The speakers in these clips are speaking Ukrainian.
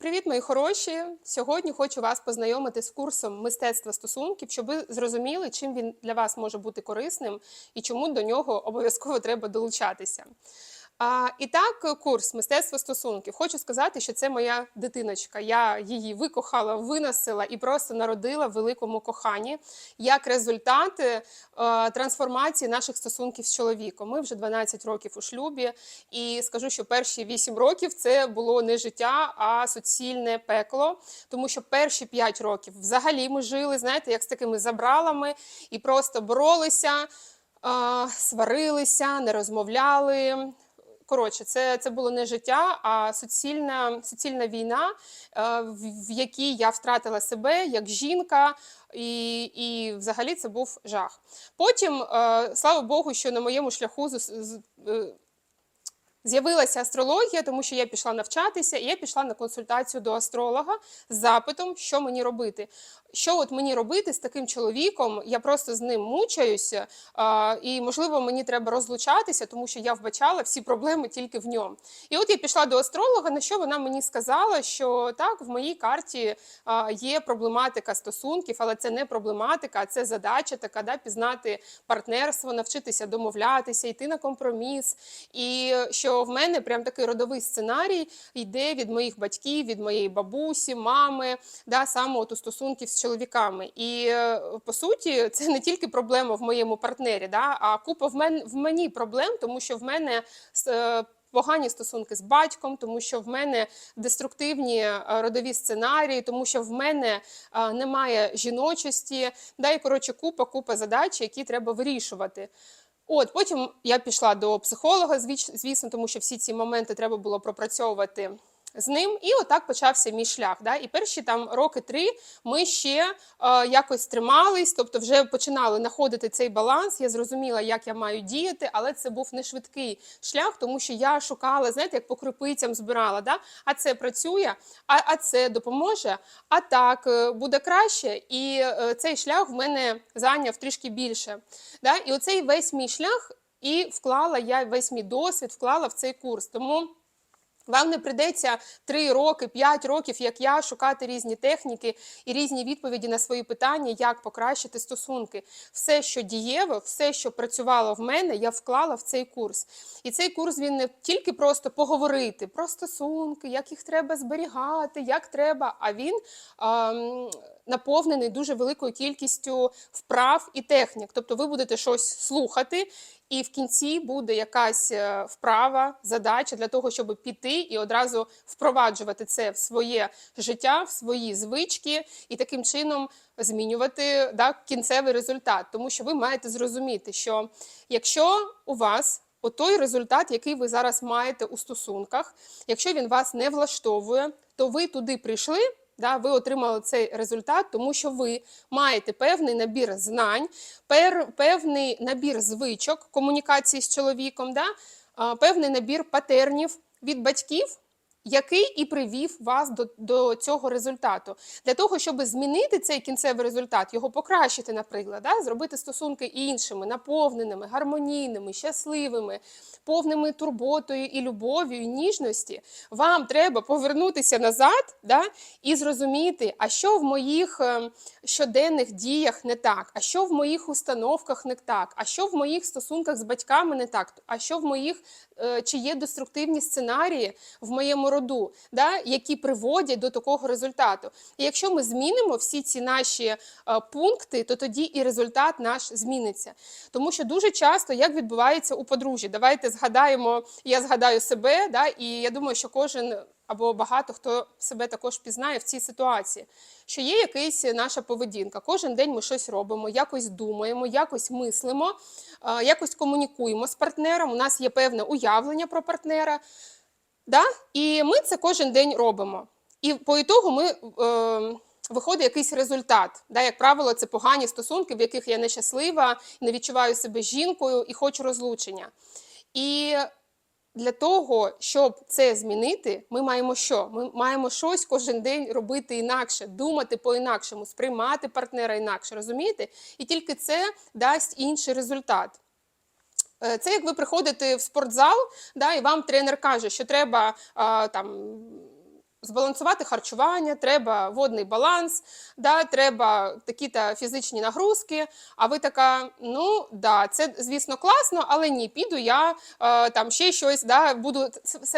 Привіт, мої хороші! Сьогодні хочу вас познайомити з курсом мистецтва стосунків, щоб ви зрозуміли, чим він для вас може бути корисним і чому до нього обов'язково треба долучатися. А, і так, курс мистецтва стосунків. Хочу сказати, що це моя дитиночка. Я її викохала, виносила і просто народила в великому коханні як результат е, трансформації наших стосунків з чоловіком. Ми вже 12 років у шлюбі, і скажу, що перші 8 років це було не життя, а суцільне пекло. Тому що перші 5 років взагалі ми жили, знаєте, як з такими забралами і просто боролися. е, Сварилися, не розмовляли, Коротше, це, це було не життя, а суцільна, суцільна війна, е, в, якій я втратила себе як жінка, і, і взагалі це був жах. Потім, е, слава Богу, що на моєму шляху е, З'явилася астрологія, тому що я пішла навчатися, і я пішла на консультацію до астролога з запитом, що мені робити. Що от мені робити з таким чоловіком? Я просто з ним мучаюся, а, і можливо мені треба розлучатися, тому що я вбачала всі проблеми тільки в ньому. І от я пішла до астролога, на що вона мені сказала, що так, в моїй карті а, є проблематика стосунків, але це не проблематика, а це задача така, да, пізнати партнерство, навчитися домовлятися, йти на компроміс. І що в мене прям такий родовий сценарій йде від моїх батьків, від моєї бабусі, мами, да, саме от у стосунків з чоловіками. І е, по суті, це не тільки проблема в моєму партнері, да, а купа в мен в мені проблем, тому що в мене е, Погані стосунки з батьком, тому що в мене деструктивні е, родові сценарії, тому що в мене немає жіночості, да, і коротше купа, купа задач, які треба вирішувати. От потім я пішла до психолога, звісно, тому що всі ці моменти треба було пропрацьовувати з ним. І отак почався мій шлях. Да? І перші там роки три ми ще е, якось тримались, тобто вже починали знаходити цей баланс. Я зрозуміла, як я маю діяти, але це був не швидкий шлях, тому що я шукала, знаєте, як по крупицям збирала. Да? А це працює, а, а це допоможе, а так е, буде краще. І е, цей шлях в мене зайняв трішки більше. Да? І оцей весь мій шлях. І вклала я весь мій досвід, вклала в цей курс. Тому вам не прийдеться 3 роки, 5 років, як я, шукати різні техніки і різні відповіді на свої питання, як покращити стосунки. Все, що дієво, все, що працювало в мене, я вклала в цей курс. І цей курс він не тільки просто поговорити про стосунки, як їх треба зберігати, як треба, а він ем, наповнений дуже великою кількістю вправ і технік. Тобто ви будете щось слухати. І в кінці буде якась е, вправа, задача для того, щоб піти і одразу впроваджувати це в своє життя, в свої звички, і таким чином змінювати да, кінцевий результат. Тому що ви маєте зрозуміти, що якщо у вас той результат, який ви зараз маєте у стосунках, якщо він вас не влаштовує, то ви туди прийшли. Да, ви отримали цей результат, тому що ви маєте певний набір знань, певний набір звичок комунікації з чоловіком, да, певний набір патернів від батьків, який і привів вас до, до цього результату. Для того, щоб змінити цей кінцевий результат, його покращити, наприклад, да, зробити стосунки іншими, наповненими, гармонійними, щасливими, повними турботою і любов'ю, і ніжності, вам треба повернутися назад да, і зрозуміти, а що в моїх е, щоденних діях не так, а що в моїх установках не так, а що в моїх стосунках з батьками не так, а що в моїх е, чи є деструктивні сценарії в моєму роду, да, які приводять до такого результату. І якщо ми змінимо всі ці наші е, пункти, то тоді і результат наш зміниться. Тому що дуже часто як відбувається у подружжі, давайте згадаємо, я згадаю себе, да, і я думаю, що кожен. Або багато хто себе також пізнає в цій ситуації, що є якась наша поведінка. Кожен день ми щось робимо, якось думаємо, якось мислимо, е, якось комунікуємо з партнером. У нас є певне уявлення про партнера. Да? І ми це кожен день робимо. І по ітогу ми. Е, Виходить якийсь результат. Да, Як правило, це погані стосунки, в яких я нещаслива, не відчуваю себе жінкою і хочу розлучення. І для того, щоб це змінити, ми маємо що? Ми маємо щось кожен день робити інакше, думати по-інакшому, сприймати партнера інакше, розумієте? І тільки це дасть інший результат. Е, Це як ви приходите в спортзал, да, і вам тренер каже, що треба там збалансувати харчування, треба водний баланс, да, треба такі-то фізичні нагрузки. А ви така, ну да, це звісно класно, але ні, піду я е, там ще щось, да, буду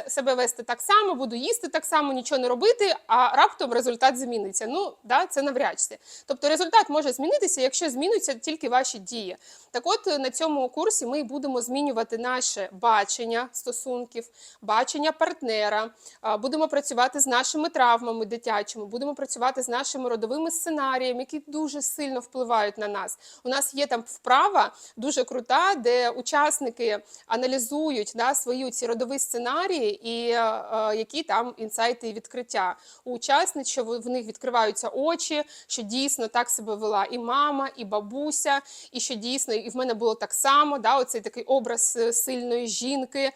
себе вести так само, буду їсти так само, нічого не робити, а раптом результат зміниться. Ну да, це навряд чи. Тобто результат може змінитися, якщо змінюються тільки ваші дії. Так от е, на цьому курсі ми будемо змінювати наше бачення стосунків, бачення партнера, будемо працювати з нашими травмами дитячими, будемо працювати з нашими родовими сценаріями, які дуже сильно впливають на нас. У нас є там вправа дуже крута, де учасники аналізують да, свої ці родові сценарії і е, е, які там інсайти і відкриття. У учасниць, що в них відкриваються очі, що дійсно так себе вела і мама, і бабуся, і що дійсно і в мене було так само. Да, оцей такий образ е, сильної жінки. Е,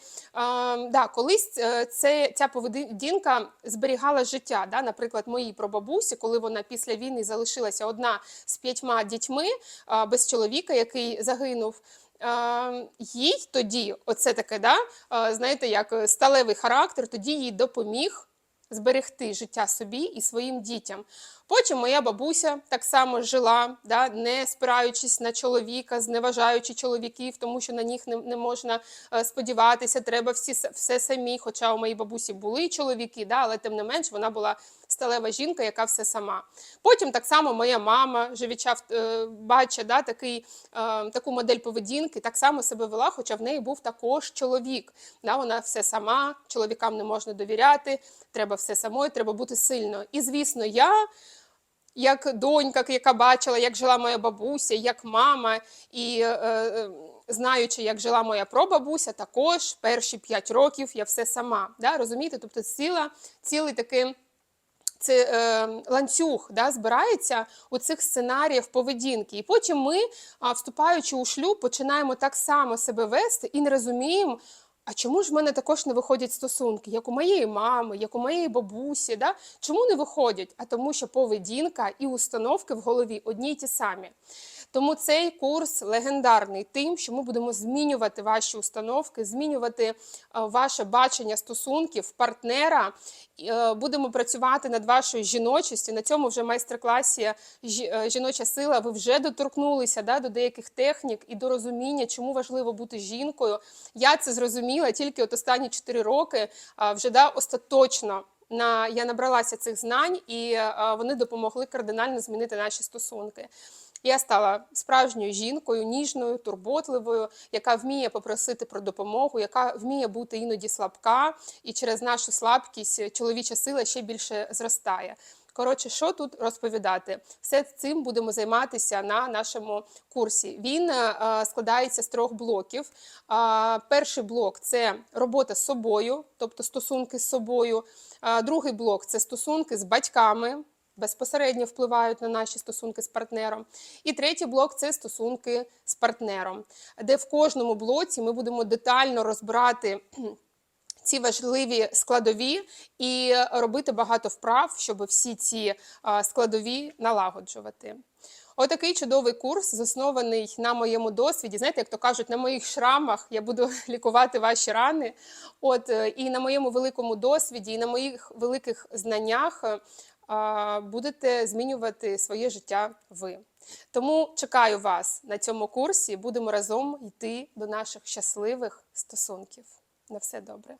да, колись е, це, ця поведінка зберігала життя. Да? Наприклад, моїй прабабусі, коли вона після війни залишилася одна з п'ятьма дітьми без чоловіка, який загинув. Їй тоді, оце таке, да, знаєте, як е, сталевий характер, тоді їй допоміг зберегти життя собі і своїм дітям. Потім моя бабуся так само жила, да, не спираючись на чоловіка, зневажаючи чоловіків, тому що на них не, не можна е, сподіватися, треба всі, все самі. Хоча у моїй бабусі були чоловіки, да, але тим не менш вона була сталева жінка, яка все сама. Потім так само моя мама, живіча е, бача, да, такий, е, таку модель поведінки, так само себе вела, хоча в неї був також чоловік. Да, вона все сама, чоловікам не можна довіряти, треба все самою, треба бути сильною. І звісно, я як донька, яка бачила, як жила моя бабуся, як мама, і е, е, знаючи, як жила моя прабабуся, також перші 5 років я все сама. Да? Розумієте? Тобто ціла, цілий такий це е, ланцюг да, збирається у цих сценаріїв поведінки. І потім ми, вступаючи у шлюб, починаємо так само себе вести і не розуміємо. А чому ж в мене також не виходять стосунки, як у моєї мами, як у моєї бабусі? Да? Чому не виходять? А тому, що поведінка і установки в голові одні й ті самі. Тому цей курс легендарний тим, що ми будемо змінювати ваші установки, змінювати е, ваше бачення стосунків, партнера. е, Будемо працювати над вашою жіночістю. На цьому вже майстер-класі е, жіноча сила. Ви вже доторкнулися да, до деяких технік і до розуміння, чому важливо бути жінкою. Я це зрозуміла тільки от останні 4 роки. Вже да, остаточно на я набралася цих знань, і вони допомогли кардинально змінити наші стосунки. Я стала справжньою жінкою, ніжною, турботливою, яка вміє попросити про допомогу, яка вміє бути іноді слабка, і через нашу слабкість чоловіча сила ще більше зростає. Коротше, що тут розповідати? Все цим будемо займатися на нашому курсі. Він е, е, складається з трьох блоків. А, Перший блок це робота з собою, тобто стосунки з собою. А, Другий блок це стосунки з батьками. Безпосередньо впливають на наші стосунки з партнером. І третій блок це стосунки з партнером, де в кожному блоці ми будемо детально розбирати ці важливі складові і робити багато вправ, щоб всі ці складові налагоджувати. Отакий чудовий курс, заснований на моєму досвіді. Знаєте, як то кажуть, на моїх шрамах я буду лікувати ваші рани. От е, і на моєму великому досвіді, і на моїх великих знаннях е, будете змінювати своє життя ви. Тому чекаю вас на цьому курсі. Будемо разом йти до наших щасливих стосунків. На все добре.